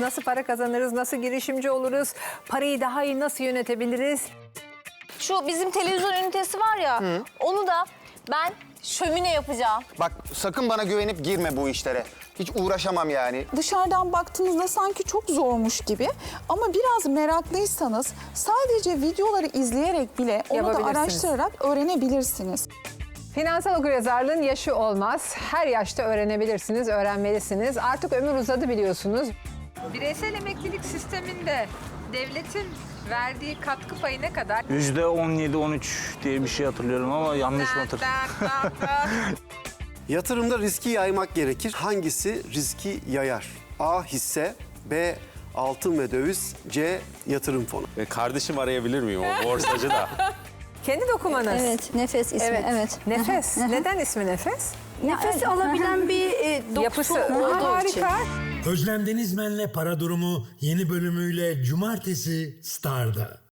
Nasıl para kazanırız? Nasıl girişimci oluruz? Parayı daha iyi nasıl yönetebiliriz? Şu bizim televizyon ünitesi var ya, onu da ben şömine yapacağım. Bak sakın bana güvenip girme bu işlere. Hiç uğraşamam yani. Dışarıdan baktığınızda sanki çok zormuş gibi ama biraz meraklıysanız sadece videoları izleyerek bile onu da araştırarak öğrenebilirsiniz. Finansal okuryazarlığın yaşı olmaz. Her yaşta öğrenebilirsiniz, öğrenmelisiniz. Artık ömür uzadı biliyorsunuz. Bireysel emeklilik sisteminde devletin verdiği katkı payı ne kadar? Yüzde 17-13 diye bir şey hatırlıyorum ama yanlış mı hatırlıyorum? Yatırımda riski yaymak gerekir. Hangisi riski yayar? A. Hisse B. Altın ve döviz C. Yatırım fonu. Ve kardeşim arayabilir miyim o borsacı da? Kendi dokumanız. Evet, nefes ismi. Evet. Nefes. Neden ismi nefes? Nefes alabilen bir e, dokusu Yapısı. olduğu için. Harika. Özlem Denizmen'le Para Durumu yeni bölümüyle Cumartesi Star'da.